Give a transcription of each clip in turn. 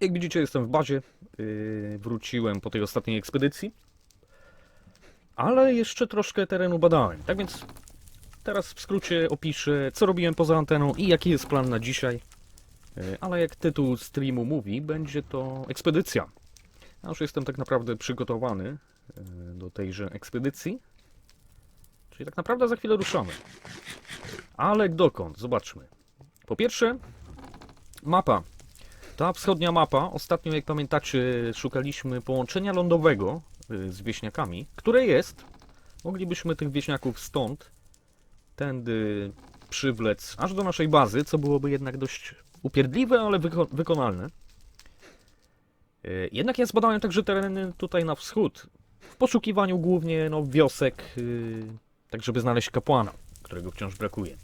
Jak widzicie, jestem w bazie. Yy, wróciłem po tej ostatniej ekspedycji. Ale jeszcze troszkę terenu badałem. Tak więc teraz w skrócie opiszę, co robiłem poza anteną i jaki jest plan na dzisiaj. Yy, ale jak tytuł streamu mówi, będzie to ekspedycja. Ja już jestem tak naprawdę przygotowany yy, do tejże ekspedycji. Czyli tak naprawdę za chwilę ruszamy. Ale dokąd? Zobaczmy. Po pierwsze, mapa. Ta wschodnia mapa, ostatnio jak pamiętacie, szukaliśmy połączenia lądowego y, z wieśniakami, które jest. Moglibyśmy tych wieśniaków stąd, tędy przywlec aż do naszej bazy, co byłoby jednak dość upierdliwe, ale wyko wykonalne. Y, Jednak ja zbadałem także tereny tutaj na wschód, w poszukiwaniu głównie no, wiosek, y, tak żeby znaleźć kapłana, którego wciąż brakuje.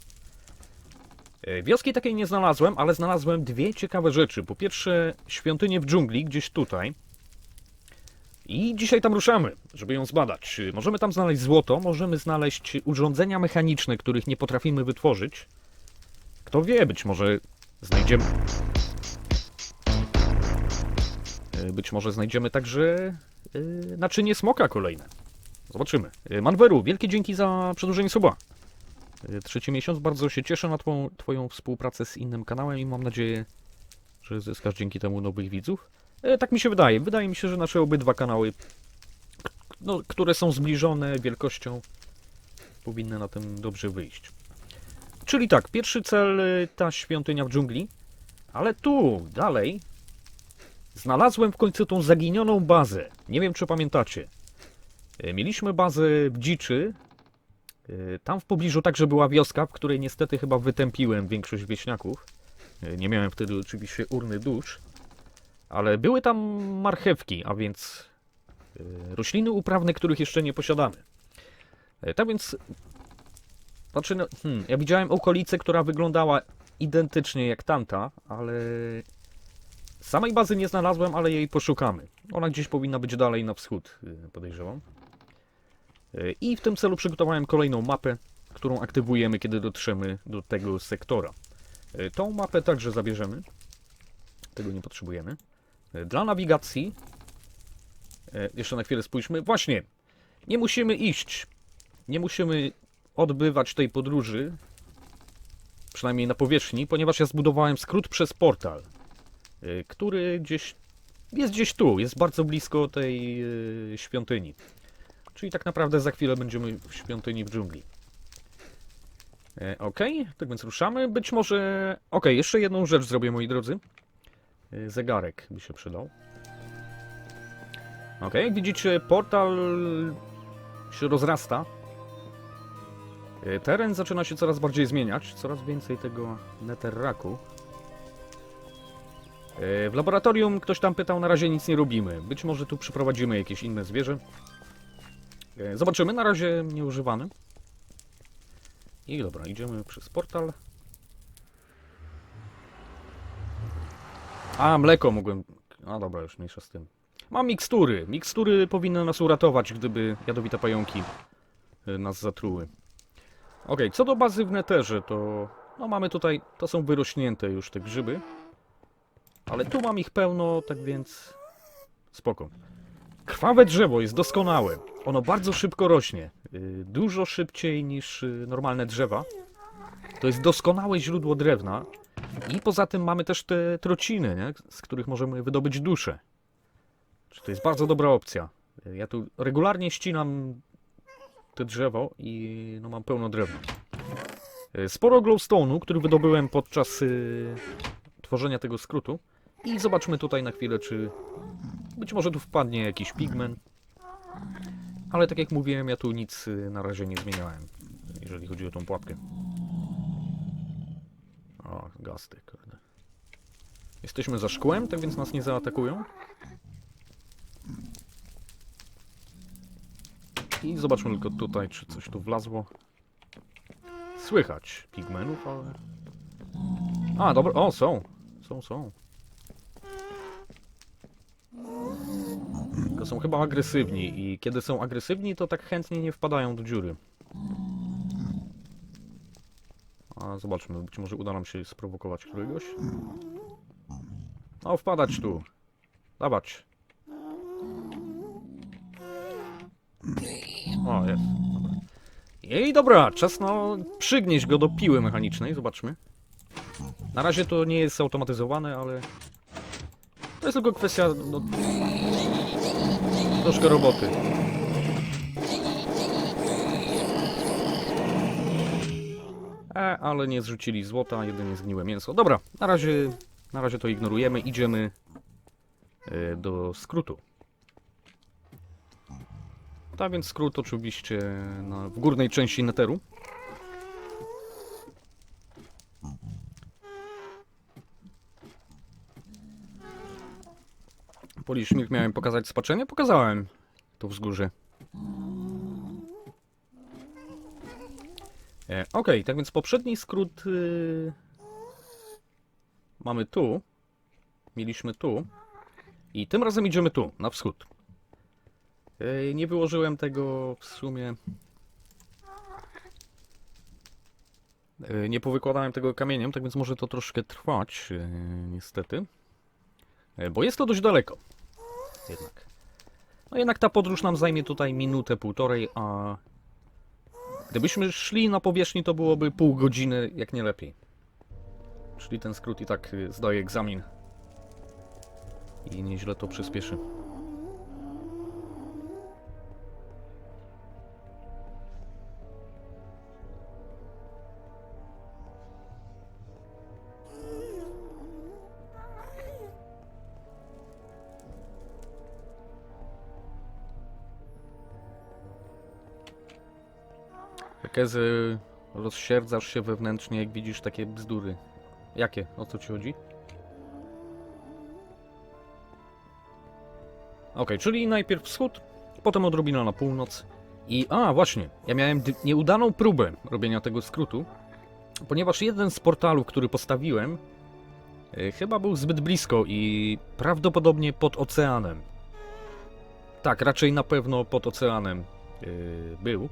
E, Wioski takiej nie znalazłem, ale znalazłem dwie ciekawe rzeczy. Po pierwsze, świątynię w dżungli, gdzieś tutaj. I dzisiaj tam ruszamy, żeby ją zbadać. Możemy tam znaleźć złoto, możemy znaleźć urządzenia mechaniczne, których nie potrafimy wytworzyć. Kto wie, być może znajdziemy. E, Być może znajdziemy także e, naczynie smoka kolejne. Zobaczymy. Manweru, wielkie dzięki za przedłużenie suba. Trzeci miesiąc. Bardzo się cieszę na twą, Twoją współpracę z innym kanałem i mam nadzieję, że zyskasz dzięki temu nowych widzów. E, Tak mi się wydaje. Wydaje mi się, że nasze obydwa kanały, no, które są zbliżone wielkością, powinny na tym dobrze wyjść. Czyli tak, pierwszy cel y, ta świątynia w dżungli, ale tu, dalej, znalazłem w końcu tą zaginioną bazę. Nie wiem, czy pamiętacie. E, Mieliśmy bazę w dziczy, Tam w pobliżu także była wioska, w której niestety chyba wytępiłem większość wieśniaków. Y, Nie miałem wtedy oczywiście urny dusz, ale były tam marchewki, a więc y, rośliny uprawne, których jeszcze nie posiadamy. Y, Tak więc, znaczy, no, hmm, ja widziałem okolicę, która wyglądała identycznie jak tamta, ale samej bazy nie znalazłem, ale jej poszukamy. Ona gdzieś powinna być dalej na wschód, y, podejrzewam. E, I w tym celu przygotowałem kolejną mapę, którą aktywujemy, kiedy dotrzemy do tego sektora. E, Tą mapę także zabierzemy. Tego nie potrzebujemy. E, Dla nawigacji, jeszcze na chwilę spójrzmy. Właśnie, nie musimy iść. Nie musimy odbywać tej podróży, przynajmniej na powierzchni, ponieważ ja zbudowałem skrót przez portal, który gdzieś jest gdzieś tu, jest bardzo blisko tej świątyni. Czyli tak naprawdę za chwilę będziemy w świątyni w dżungli. E, ok, tak więc ruszamy. Być może. Ok, jeszcze jedną rzecz zrobię, moi drodzy. E, zegarek by się przydał. Ok, widzicie, portal się rozrasta. E, Teren zaczyna się coraz bardziej zmieniać, coraz więcej tego netherraku. W laboratorium ktoś tam pytał, na razie nic nie robimy. Być może tu przyprowadzimy jakieś inne zwierzę. E, Zobaczymy, na razie nieużywany. I dobra, idziemy przez portal. A, mleko mogłem... A dobra, już mniejsza z tym. Mam mikstury. Mikstury powinny nas uratować, gdyby jadowite pająki e, nas zatruły. Ok, co do bazy w neterze, to... No mamy tutaj... To są wyrośnięte już te grzyby. Ale tu mam ich pełno, tak więc... Spoko. Krwawe drzewo jest doskonałe. Ono bardzo szybko rośnie. y, Dużo szybciej niż y, normalne drzewa. To jest doskonałe źródło drewna. I poza tym mamy też te trociny, nie? z których możemy wydobyć duszę. To jest bardzo dobra opcja. Ja tu regularnie ścinam te drzewo i no mam pełno drewna. Y, Sporo glowstone'u, który wydobyłem podczas tworzenia tego skrótu. I zobaczmy tutaj na chwilę, czy być może tu wpadnie jakiś pigment. Ale tak jak mówiłem, ja tu nic y, na razie nie zmieniałem, jeżeli chodzi o tą pułapkę. O, gasty, kurde. Jesteśmy za szkłem, tak więc nas nie zaatakują. I zobaczmy tylko tutaj, czy coś tu wlazło. Słychać pigmenów, ale... A, dobra, o, są. Są, są. Tylko są chyba agresywni i kiedy są agresywni, to tak chętnie nie wpadają do dziury. A zobaczmy, być może uda nam się sprowokować któregoś. O, wpadać tu. Dawać. O, jest. Dobra. Dobra, czas no przygnieść go do piły mechanicznej, zobaczmy. Na razie to nie jest automatyzowane, ale... To jest tylko kwestia, no... Troszkę roboty. E, ale nie zrzucili złota, jedynie zgniłe mięso. Dobra, na razie, na razie to ignorujemy. Idziemy e, do skrótu. Tak więc skrót oczywiście na, w górnej części neteru. Policznik miałem pokazać spaczenie? Pokazałem to wzgórze. E, Okej, tak więc poprzedni skrót y, mamy tu. Mieliśmy tu. I tym razem idziemy tu, na wschód. E, nie wyłożyłem tego w sumie. E, nie powykładałem tego kamieniem, tak więc może to troszkę trwać, e, niestety. E, bo jest to dość daleko. Jednak. No jednak ta podróż nam zajmie tutaj minutę, półtorej, a Gdybyśmy szli na powierzchni, to byłoby pół godziny, jak nie lepiej. Czyli ten skrót i tak y, zdaje egzamin. I nieźle to przyspieszy. Kezy, rozsierdzasz się wewnętrznie, jak widzisz takie bzdury. Jakie? O co ci chodzi? Okej, czyli najpierw wschód, potem odrobina na północ. I, a właśnie, ja miałem nieudaną próbę robienia tego skrótu, ponieważ jeden z portalów, który postawiłem, e, chyba był zbyt blisko i prawdopodobnie pod oceanem. Tak, raczej na pewno pod oceanem e, był.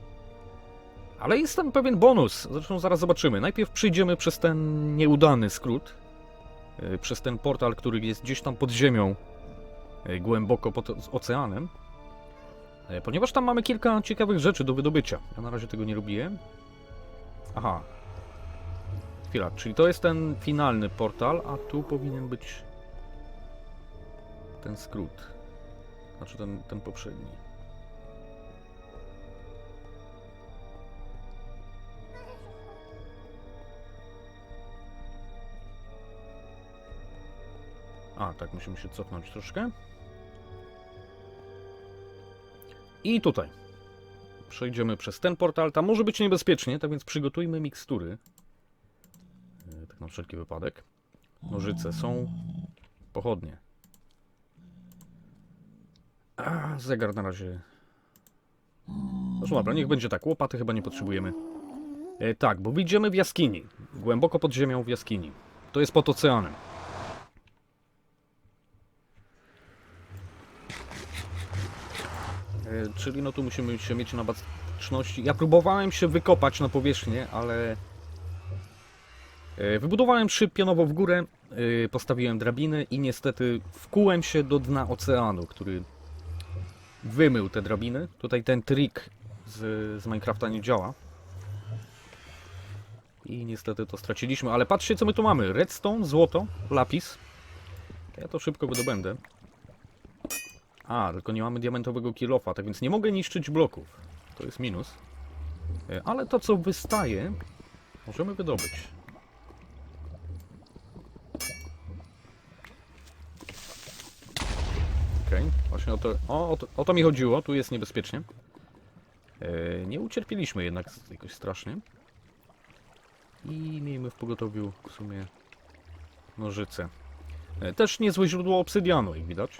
Ale jest tam pewien bonus. Zresztą zaraz zobaczymy. Najpierw przyjdziemy przez ten nieudany skrót. e, Przez ten portal, który jest gdzieś tam pod ziemią. e, Głęboko pod oceanem. e, Ponieważ tam mamy kilka ciekawych rzeczy do wydobycia. Ja na razie tego nie robiłem. Aha. Chwila, czyli to jest ten finalny portal, a tu powinien być ten skrót. Znaczy ten, ten poprzedni. A, tak, musimy się cofnąć troszkę. I tutaj. Przejdziemy przez ten portal. Tam może być niebezpiecznie, tak więc przygotujmy mikstury. E, Tak na wszelki wypadek. Nożyce są. Pochodnie. A, zegar na razie. No dobra, niech będzie tak. Łopaty chyba nie potrzebujemy. E, tak, bo wyjdziemy w jaskini. Głęboko pod ziemią w jaskini. To jest pod oceanem. Czyli no tu musimy się mieć na baczności. Ja próbowałem się wykopać na powierzchnię, ale e, wybudowałem szyb pionowo w górę, e, postawiłem drabiny i niestety wkułem się do dna oceanu, który wymył te drabiny. Tutaj ten trik z, z Minecrafta nie działa. I niestety to straciliśmy, ale patrzcie co my tu mamy. Redstone, złoto, lapis. Ja to szybko wydobędę. A, tylko nie mamy diamentowego kilofa, tak więc nie mogę niszczyć bloków. To jest minus. E, Ale to, co wystaje, możemy wydobyć. Okej, właśnie o to, o, o, to, o to mi chodziło, tu jest niebezpiecznie. E, nie ucierpieliśmy jednak jakoś strasznie. I miejmy w pogotowiu w sumie nożyce. E, też niezłe źródło obsydianu, jak widać.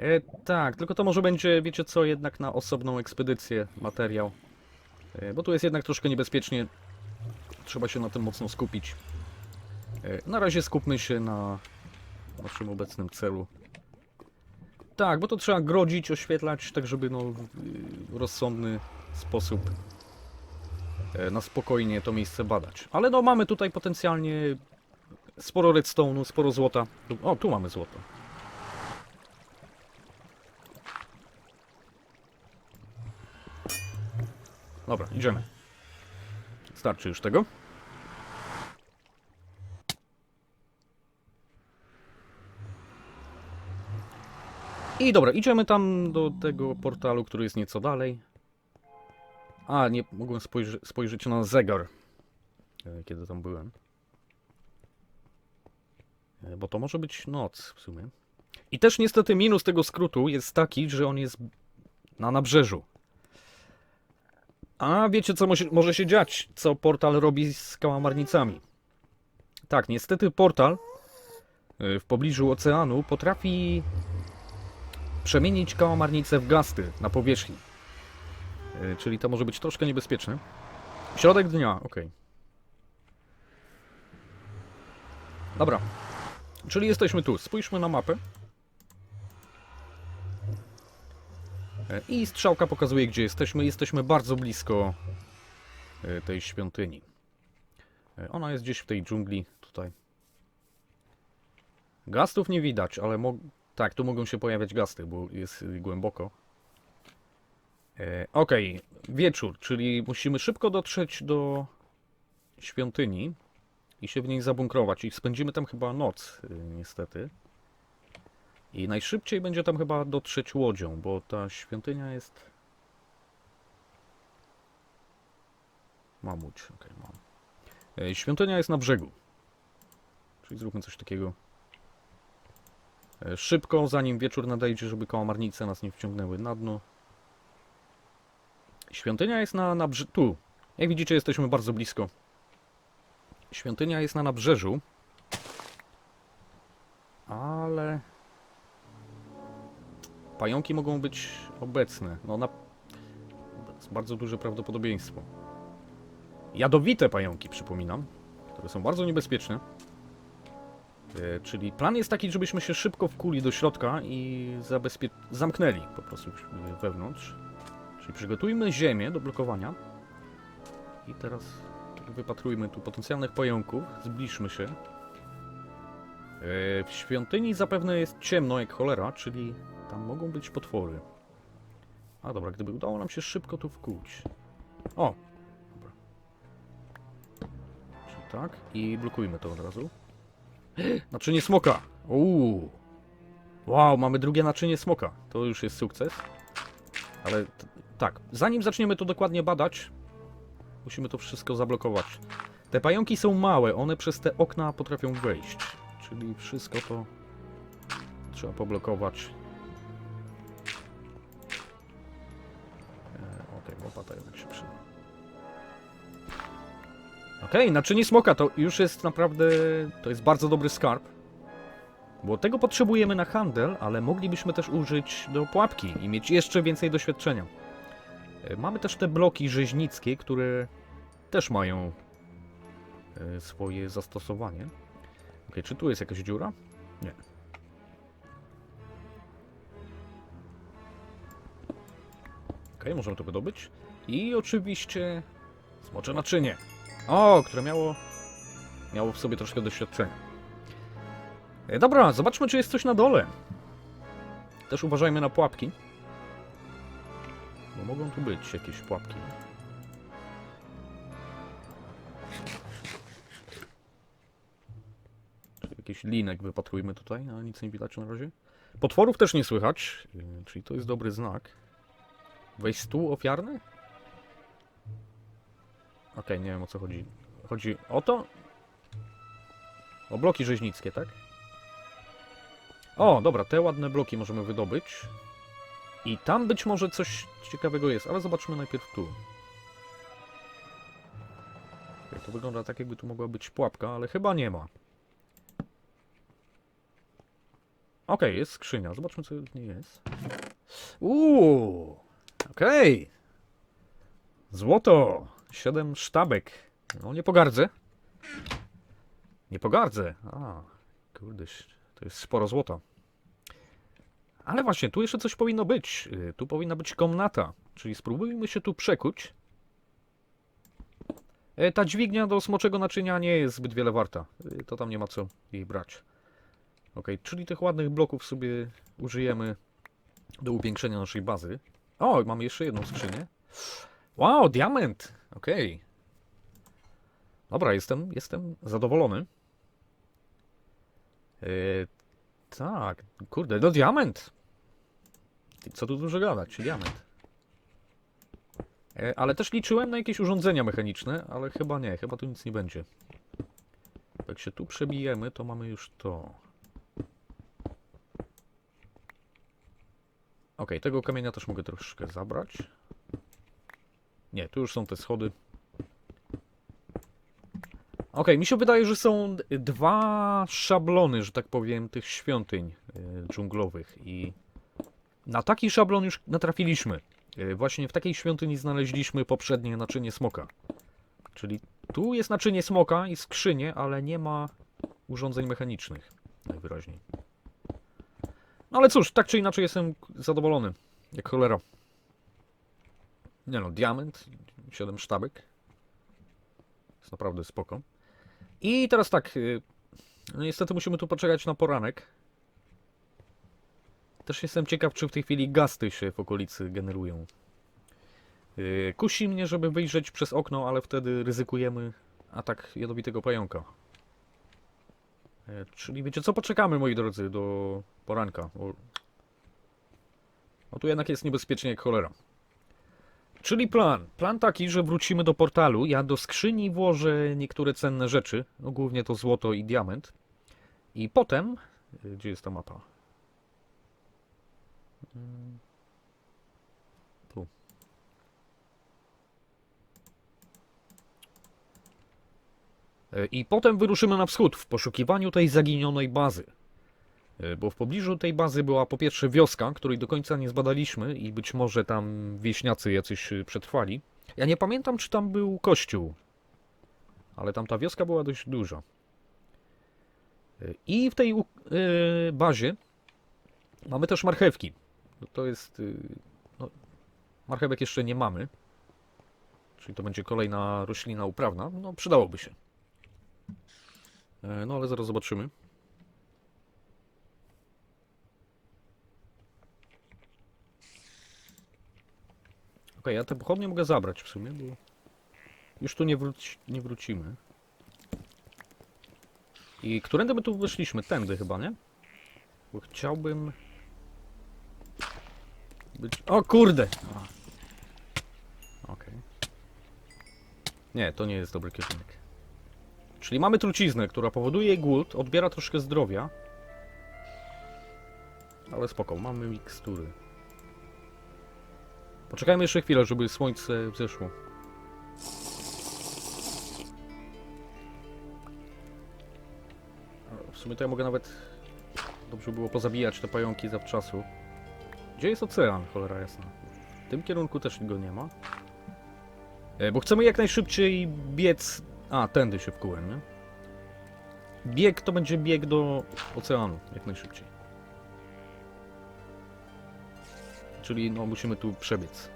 E, tak, tylko to może będzie, wiecie co, jednak na osobną ekspedycję materiał. E, bo tu jest jednak troszkę niebezpiecznie. Trzeba się na tym mocno skupić. E, na razie skupmy się na naszym obecnym celu. Tak, bo to trzeba grodzić, oświetlać, tak żeby no, w y, rozsądny sposób e, na spokojnie to miejsce badać. Ale no mamy tutaj potencjalnie sporo redstone'u, sporo złota. O, tu mamy złoto. Dobra, idziemy. Starczy już tego. I dobra, idziemy tam do tego portalu, który jest nieco dalej. A, nie mogłem spojrzeć na zegar, e, kiedy tam byłem. E, Bo to może być noc w sumie. I też niestety minus tego skrótu jest taki, że on jest na nabrzeżu. A wiecie co może, się dziać? Co portal robi z kałamarnicami? Tak, niestety portal e, w pobliżu oceanu potrafi przemienić kałamarnicę w gasty na powierzchni. E, Czyli to może być troszkę niebezpieczne. Środek dnia, ok. Dobra. Czyli jesteśmy tu. Spójrzmy na mapę. I strzałka pokazuje, gdzie jesteśmy. Jesteśmy bardzo blisko e, tej świątyni. E, Ona jest gdzieś w tej dżungli, tutaj. Gastów nie widać, ale tak, tu mogą się pojawiać gasty, bo jest y, głęboko. E, Okej, wieczór, czyli musimy szybko dotrzeć do świątyni i się w niej zabunkrować. I spędzimy tam chyba noc, y, niestety. I najszybciej będzie tam chyba dotrzeć łodzią, bo ta świątynia jest... Mam łódź, okej, mam. E, Świątynia jest na brzegu. Czyli zróbmy coś takiego. E, Szybko, zanim wieczór nadejdzie, żeby kałamarnice nas nie wciągnęły na dno. Świątynia jest na, na brze- Tu. Jak widzicie, jesteśmy bardzo blisko. Świątynia jest na nabrzeżu. Ale... Pająki mogą być obecne. No na... Jest bardzo duże prawdopodobieństwo. Jadowite pająki, przypominam. Które są bardzo niebezpieczne. E, Czyli plan jest taki, żebyśmy się szybko wkuli do środka i zabezpie... zamknęli po prostu wewnątrz. Czyli przygotujmy ziemię do blokowania. I teraz wypatrujmy tu potencjalnych pająków. Zbliżmy się. E, W świątyni zapewne jest ciemno jak cholera, czyli tam mogą być potwory. A dobra, gdyby udało nam się szybko tu wkuć. O! Dobra. Czyli tak. I blokujmy to od razu. Naczynie smoka! Uuu! Wow, mamy drugie naczynie smoka. To już jest sukces. Ale tak, zanim zaczniemy to dokładnie badać, musimy to wszystko zablokować. Te pająki są małe, one przez te okna potrafią wejść. Czyli wszystko to trzeba poblokować. Łopata jednak się przyda. Okej, naczynie smoka to już jest naprawdę... To jest bardzo dobry skarb. Bo tego potrzebujemy na handel, ale moglibyśmy też użyć do pułapki i mieć jeszcze więcej doświadczenia. E, Mamy też te bloki rzeźnickie, które też mają e, swoje zastosowanie. Ok, czy tu jest jakaś dziura? Nie. Ok, możemy to wydobyć. I oczywiście smocze naczynie. O, które miało, miało w sobie troszkę doświadczenia. E, Dobra, zobaczmy, czy jest coś na dole. Też uważajmy na pułapki. Bo mogą tu być jakieś pułapki. Jakiś linek wypatrujmy tutaj, ale nic nie widać na razie. Potworów też nie słychać, yy, czyli to jest dobry znak. Wejść stół ofiarny? Okej, nie wiem o co chodzi. Chodzi o to? O bloki rzeźnickie, tak? O, dobra, te ładne bloki możemy wydobyć. I tam być może coś ciekawego jest, ale zobaczmy najpierw tu. Okej, to wygląda tak, jakby tu mogła być pułapka, ale chyba nie ma. Okej, jest skrzynia. Zobaczmy, co w niej jest. Uuu, okej. Złoto. Siedem sztabek. No, nie pogardzę. Nie pogardzę. A, kurde, to jest sporo złota. Ale właśnie, tu jeszcze coś powinno być. Y, Tu powinna być komnata. Czyli spróbujmy się tu przekuć. E, ta dźwignia do smoczego naczynia nie jest zbyt wiele warta. E, to tam nie ma co jej brać. Ok, czyli tych ładnych bloków sobie użyjemy do upiększenia naszej bazy. O, mamy jeszcze jedną skrzynię. Wow, diament! Okej. Dobra, jestem, jestem zadowolony. E, tak, kurde, no diament! Co tu dużo gadać, diament. E, Ale też liczyłem na jakieś urządzenia mechaniczne, ale chyba nie, chyba tu nic nie będzie. Jak się tu przebijemy, to mamy już to. Ok, tego kamienia też mogę troszkę zabrać. Nie, tu już są te schody. Ok, mi się wydaje, że są dwa szablony, że tak powiem, tych świątyń y, dżunglowych i na taki szablon już natrafiliśmy. Y, Właśnie w takiej świątyni znaleźliśmy poprzednie naczynie smoka. Czyli tu jest naczynie smoka i skrzynie, ale nie ma urządzeń mechanicznych. Najwyraźniej. No ale cóż, tak czy inaczej jestem zadowolony. Jak cholera. Nie no, diament, 7 sztabek. Jest naprawdę spoko. I teraz tak, y, no niestety musimy tu poczekać na poranek. Też jestem ciekaw, czy w tej chwili gasty się w okolicy generują. Yy, Kusi mnie, żeby wyjrzeć przez okno, ale wtedy ryzykujemy atak jadowitego pająka. Yy, Czyli wiecie co, poczekamy moi drodzy do poranka. Bo... No tu jednak jest niebezpiecznie jak cholera. Czyli plan. Plan taki, że wrócimy do portalu. Ja do skrzyni włożę niektóre cenne rzeczy. No głównie to złoto i diament. I potem... yy, Gdzie jest ta mapa? Mm. I potem wyruszymy na wschód w poszukiwaniu tej zaginionej bazy. E, Bo w pobliżu tej bazy była po pierwsze wioska, której do końca nie zbadaliśmy i być może tam wieśniacy jacyś e, przetrwali. Ja nie pamiętam, czy tam był kościół, ale tam ta wioska była dość duża. E, I w tej e, bazie mamy też marchewki. No to jest. No, marchewek jeszcze nie mamy. Czyli to będzie kolejna roślina uprawna. No, przydałoby się. E, No, ale zaraz zobaczymy. Okej, ja te pochodnie mogę zabrać w sumie, bo już tu nie, wróci, nie wrócimy. I którędy my tu wyszliśmy? Tędy chyba, nie? Bo chciałbym... Być... O kurde! Okej. Nie, to nie jest dobry kierunek. Czyli mamy truciznę, która powoduje głód, odbiera troszkę zdrowia. Ale spoko, mamy mikstury. Poczekajmy jeszcze chwilę, żeby słońce wzeszło. W sumie to ja mogę nawet... Dobrze było pozabijać te pająki zawczasu. Gdzie jest ocean, cholera jasna? W tym kierunku też go nie ma. E, bo chcemy jak najszybciej biec... A, tędy się wkułem, nie? Bieg to będzie bieg do oceanu, jak najszybciej. Czyli no musimy tu przebiec.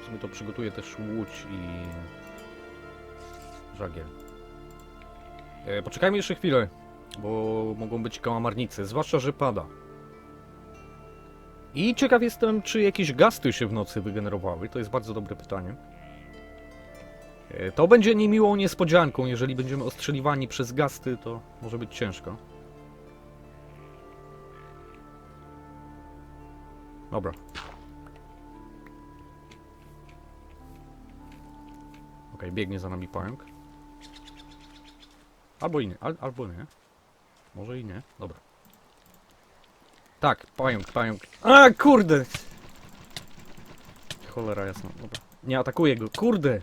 W sumie to przygotuję też łódź i żagiel. E, poczekajmy jeszcze chwilę, bo mogą być kałamarnice, zwłaszcza, że pada. I ciekaw jestem, czy jakieś gasty się w nocy wygenerowały. To jest bardzo dobre pytanie. E, To będzie niemiłą niespodzianką. Jeżeli będziemy ostrzeliwani przez gasty, to może być ciężko. Dobra. Okej, biegnie za nami pająk. Albo i nie, al, albo nie. Może i nie. Dobra. Tak, pająk, pająk. A, kurde! Cholera jasna, dobra. Nie atakuję go, kurde!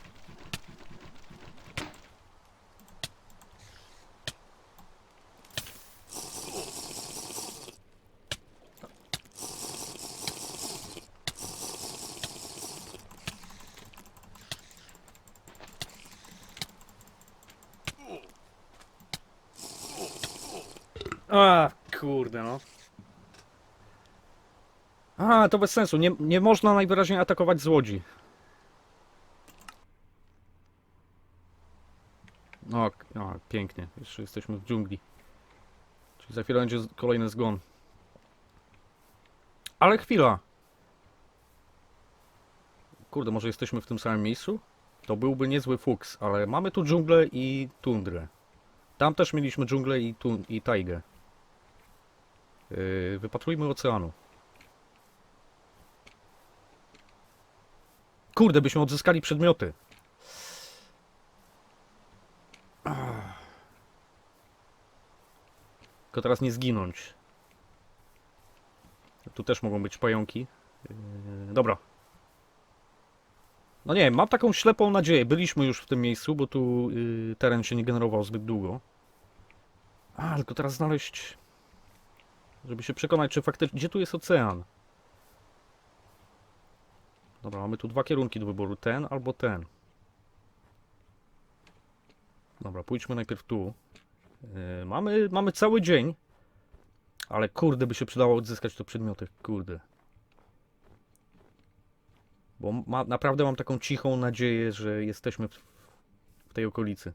A, kurde no. A, to bez sensu. Nie, nie można najwyraźniej atakować z łodzi. O, k- o, pięknie. Jeszcze jesteśmy w dżungli. Czyli za chwilę będzie kolejny zgon. Ale chwila. Kurde, może jesteśmy w tym samym miejscu? To byłby niezły fuks, ale mamy tu dżunglę i tundrę. Tam też mieliśmy dżunglę i, tun i tajgę. Yy, wypatrujmy oceanu. Kurde, byśmy odzyskali przedmioty. Tylko teraz nie zginąć. Tu też mogą być pająki. Yy, dobra. No nie mam taką ślepą nadzieję. Byliśmy już w tym miejscu, bo tu yy, teren się nie generował zbyt długo. A, tylko teraz znaleźć... Żeby się przekonać, czy faktycznie... Gdzie tu jest ocean? Dobra, mamy tu dwa kierunki do wyboru. Ten albo ten. Dobra, pójdźmy najpierw tu. Yy, mamy, mamy cały dzień. Ale kurde, by się przydało odzyskać te przedmioty. Kurde. Bo ma, naprawdę mam taką cichą nadzieję, że jesteśmy w, w tej okolicy.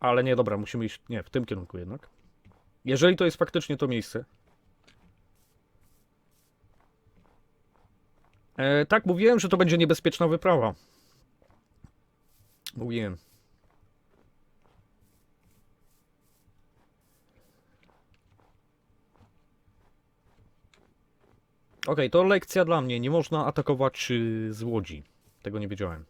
Ale nie, dobra, musimy iść. Nie, w tym kierunku jednak. Jeżeli to jest faktycznie to miejsce. E, tak, mówiłem, że to będzie niebezpieczna wyprawa. Mówiłem. Okej, to lekcja dla mnie. Nie można atakować y, z łodzi. Tego nie wiedziałem.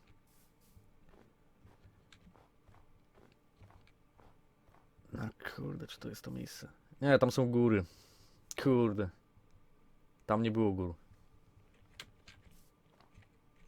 Kurde, czy to jest to miejsce? Nie, tam są góry. Kurde. Tam nie było gór.